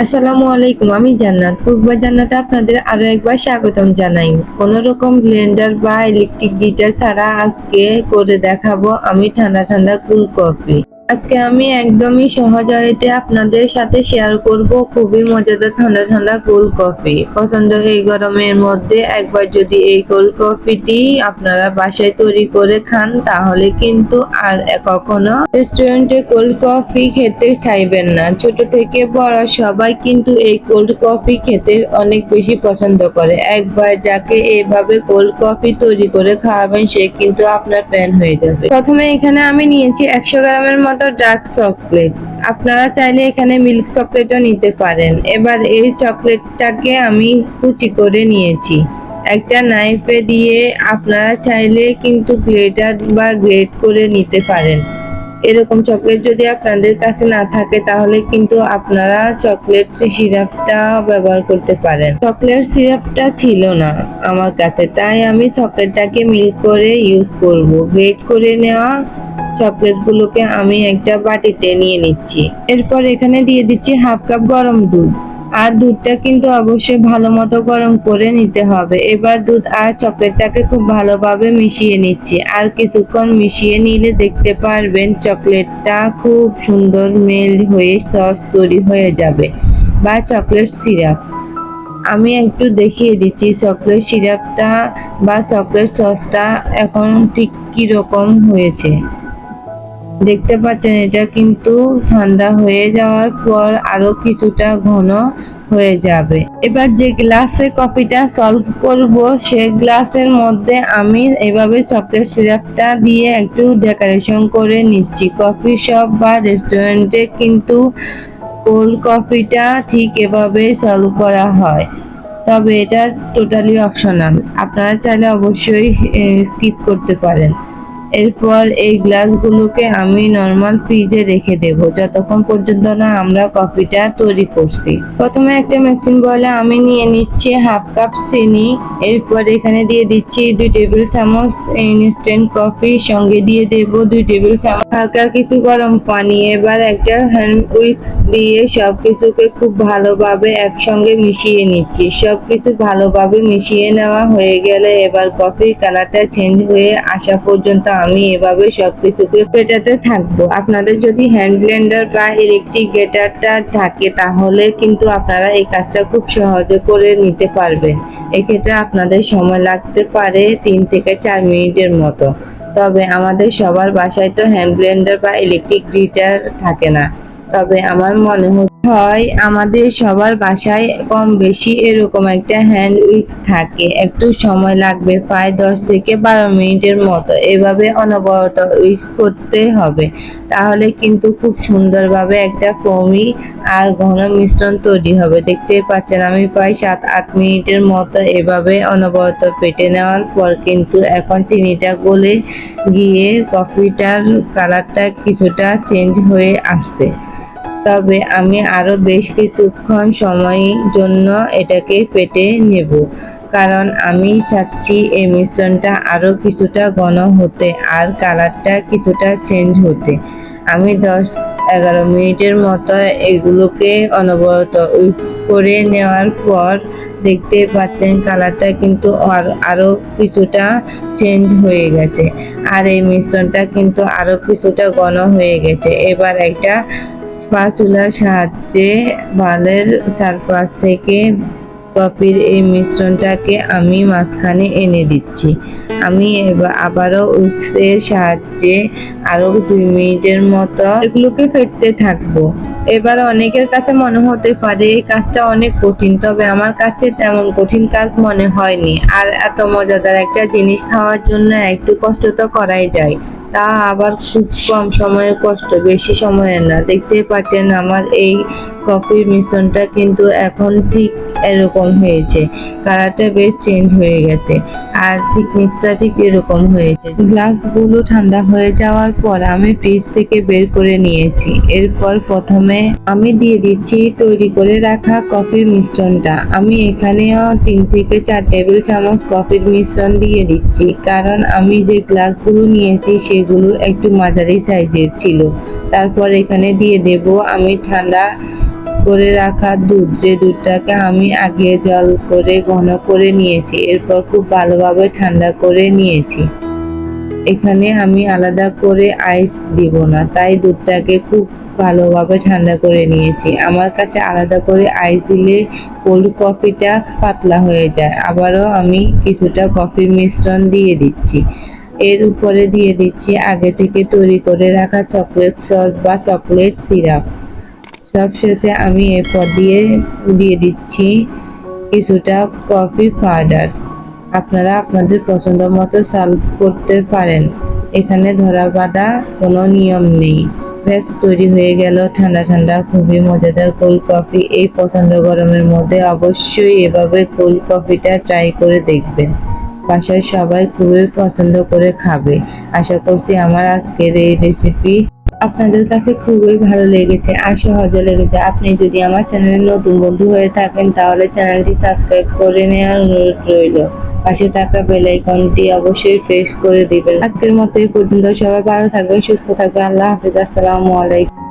আসসালামু আলাইকুম, আমি জান্নাত। পূর্বা জান্নাতে আপনাদের আরও একবার স্বাগতম জানাই। কোন রকম ব্লেন্ডার বা ইলেকট্রিক গিটার ছাড়া আজকে করে দেখাবো আমি ঠান্ডা ঠান্ডা কুল কফি। আজকে আমি একদমই সহজারিতে আপনাদের সাথে শেয়ার করব খুবই মজাদার ঠান্ডা ঠান্ডা কুল কফি পছন্দ এই গরমের মধ্যে একবার যদি এই কুল কফিটি আপনারা বাসায় তৈরি করে খান, তাহলে কিন্তু আর কখনো রেস্টুরেন্টে কোল্ড কফি খেতে চাইবেন না। ছোট থেকে বড় সবাই কিন্তু এই কোল্ড কফি খেতে অনেক বেশি পছন্দ করে। একবার যাকে এইভাবে কোল্ড কফি তৈরি করে খাওয়াবেন, সে কিন্তু আপনার ফ্যান হয়ে যাবে। প্রথমে এখানে আমি নিয়েছি একশো গ্রামের মতো ডার্ক চকলেট আপনারা চাইলে এখানে মিল্ক চকলেটও নিতে পারেন। এবার এই চকলেটটাকে আমি কুচি করে নিয়েছি। একটা নাইফে দিয়ে আপনারা চাইলে কিন্তু গ্লেটার বা গ্রেট করে নিতে পারেন। এরকম চকলেট যদি আপনাদের কাছে না থাকে, তাহলে কিন্তু আপনারা চকলেট সিরাপটা ব্যবহার করতে পারেন। চকলেট সিরাপটা ছিল না আমার কাছে, তাই আমি চকলেটটাকে মিল্ক করে ইউজ করব। গ্রেট করে নেওয়া চকলেটগুলোকে আমি একটা বাটিতে নিয়ে নিচ্ছি। এরপর এখানে দিয়ে দিচ্ছি হাফ কাপ গরম দুধ। আর দুধটা কিন্তু অবশ্যই ভালো মতো গরম করে নিতে হবে। এবার দুধ আর চকলেটটাকে খুব ভালোভাবে মিশিয়ে নিচ্ছি। আর কিছুক্ষণ মিশিয়ে নিলে দেখতে পারবেন চকলেটটা খুব সুন্দর মেল হয়ে সস তৈরি হয়ে যাবে বা চকলেট সিরাপ। আমি একটু দেখিয়ে দিচ্ছি চকলেট সিরাপটা বা চকলেট সসটা এখন ঠিক কি রকম হয়েছে। দেখতে পাচ্ছেন, এটা কিন্তু ঠান্ডা হয়ে যাওয়ার পর আরও কিছুটা ঘন হয়ে যাবে। এবার যে গ্লাসে কফিটা সলভ করব, সে গ্লাসের মধ্যে আমি এভাবে চকলেট সিরাপটা দিয়ে একটু ডেকোরেশন করে নিচ্ছি। কফি শপ বা রেস্টুরেন্টে কিন্তু কোল্ড কফিটা ঠিক এভাবে সলভ করা হয়। তবে এটা টোটালি অপশনাল আপনারা চাইলে অবশ্যই স্কিপ করতে পারেন। এরপর এই গ্লাসগুলোকে আমি নর্মাল ফ্রিজে রেখে দেব। যতক্ষণ পর্যন্ত না আমরা কফিটা তৈরি করছি। প্রথমে একটা মিক্সিং বলে আমি নিয়ে নিচ্ছি হাফ কাপ চিনি। এরপর এখানে দিয়ে দিচ্ছি দুই টেবিল চামচ ইনস্ট্যান্ট কফি সঙ্গে দিয়ে দেব দুই টেবিল চামচ হালকা কিছু গরম পানি। এবার একটা হ্যান্ড উইক্স দিয়ে সবকিছুকে খুব ভালোভাবে একসঙ্গে মিশিয়ে নিচ্ছি। সবকিছু ভালোভাবে মিশিয়ে নেওয়া হয়ে গেলে এবার কফির কালারটা চেঞ্জ হয়ে আসা পর্যন্ত আমি এভাবে সবকিছুকে পেটাতে থাকব। আপনাদের যদি হ্যান্ড ব্লেন্ডার বা ইলেকট্রিক গেটারটা থাকে, তাহলে কিন্তু আপনারা এই কাজটা খুব সহজে করে নিতে পারবেন। এক্ষেত্রে আপনাদের সময় লাগতে পারে তিন থেকে চার মিনিটের মতো। তবে আমাদের সবার বাসায় তো হ্যান্ড ব্লেন্ডার বা ইলেকট্রিক গ্রিটার থাকে না। তবে আমার মনে হয় আমাদের সবার বাসায় কম বেশি এরকম একটা হ্যান্ড উইক্স থাকে। একটু সময় লাগবে প্রায় দশ থেকে বারো মিনিটের মতো। এভাবে অনবরত উইক্স করতে হবে। তাহলে কিন্তু খুব সুন্দরভাবে একটা ফমি আর ঘন মিশ্রণ তৈরি হবে। দেখতে পাচ্ছেন আমি প্রায় সাত, আট মিনিটের মতো এভাবে অনবরত পেটে নেওয়ার পর কিন্তু এখন চিনিটা গলে গিয়ে কফিটার কালারটা কিছুটা চেঞ্জ হয়ে আসছে। তবে আমি আরও বেশ কিছুক্ষণ সময়ের জন্য এটাকে পেটে নেব। কারণ আমি চাচ্ছি এই মিশ্রণটা আরও কিছুটা ঘন হতে আর কালারটা কিছুটা চেঞ্জ হতে। আমি দশ এগারো মিনিটের মতো এগুলোকে অনবরত উইক্স করে নেওয়ার পর দেখতে পাচ্ছেন কালারটা কিন্তু আরও কিছুটা চেঞ্জ হয়ে গেছে। আর এই মিশ্রণটা কিন্তু আরও কিছুটা গণ হয়ে গেছে। এবার একটা স্পাচুলার সাহায্যে বালের চারপাশ থেকে কফির এই মিশ্রণটাকে আমি মাঝখানে এনে দিচ্ছি। আমি আবারও উইক্সের সাহায্যে আরও দুই মিনিটের মতো এগুলোকে ফেটতে থাকব। এবার অনেকের কাছে মনে হতে পারে এই কাজটা অনেক কঠিন, তবে আমার কাছে তেমন কঠিন কাজ মনে হয়নি। আর এত মজাদার একটা জিনিস খাওয়ার জন্য একটু কষ্ট তো করাই যায়। তা আবার খুব কম সময়ের কষ্ট, বেশি সময়ের না। দেখতেই পাচ্ছেন আমার এই কফির মিশ্রণটা কিন্তু এখন ঠিক এরকম হয়েছে। কালারটা বেশ চেঞ্জ হয়ে গেছে। আর থিকনেসটা ঠিক এরকম হয়েছে। গ্লাসগুলো ঠান্ডা হয়ে যাওয়ার পর আমি ফ্রিজ থেকে বের করে নিয়েছি। এরপর প্রথমে আমি দিয়ে দিচ্ছি তৈরি করে রাখা কফির মিশ্রণটা। আমি এখানেও তিন থেকে চার টেবিল চামচ কফির মিশ্রণ দিয়ে দিচ্ছি। কারণ আমি যে গ্লাসগুলো নিয়েছি সেগুলো একটু মাঝারি সাইজের ছিল। তারপর এখানে দিয়ে দেব আমি ঠান্ডা করে রাখা দুধ, যে দুধটাকে আমি আগে জল করে ঘন করে নিয়েছি, এরপর খুব ভালোভাবে ঠান্ডা করে নিয়েছি। এখানে আমি আলাদা করে আইস দিব না, তাই দুধটাকে খুব ভালোভাবে ঠান্ডা করে নিয়েছি। আমার কাছে আলাদা করে আইস দিলে কোল্ড কফিটা পাতলা হয়ে যায়, আবারও আমি কিছুটা কফির মিশ্রণ দিয়ে দিচ্ছি। এর উপরে দিয়ে দিচ্ছি আগে থেকে তৈরি করে রাখা চকলেট সস বা চকলেট সিরাপ সব শেষে আমি এরপর দিয়ে দিয়ে দিচ্ছি। কিছুটা কফি পাউডার। আপনারা আপনাদের পছন্দ মতো সার্ভ করতে পারেন। এখানে ধরা বাঁধা কোনো নিয়ম নেই। ব্যাস, তৈরি হয়ে গেল ঠান্ডা ঠান্ডা, খুবই মজাদার কোল্ড কফি এই পছন্দ গরমের মধ্যে অবশ্যই এভাবে কোল্ড কফিটা ট্রাই করে দেখবেন। বাসায় সবাই খুবই পছন্দ করে খাবে। আশা করছি আমার আজকের এই রেসিপি আপনাদের কাছে খুবই ভালো লেগেছে আর সহজে লেগেছে। আপনি যদি আমার চ্যানেলে নতুন বন্ধু হয়ে থাকেন, তাহলে চ্যানেলটি সাবস্ক্রাইব করে নেওয়ার অনুরোধ রইল। পাশে থাকা বেল আইকনটি অবশ্যই প্রেস করে দিবেন। আজকের মতো এই পর্যন্ত সবাই ভালো থাকবেন, সুস্থ থাকবেন। আল্লাহ হাফিজ। আসসালামু আলাইকুম।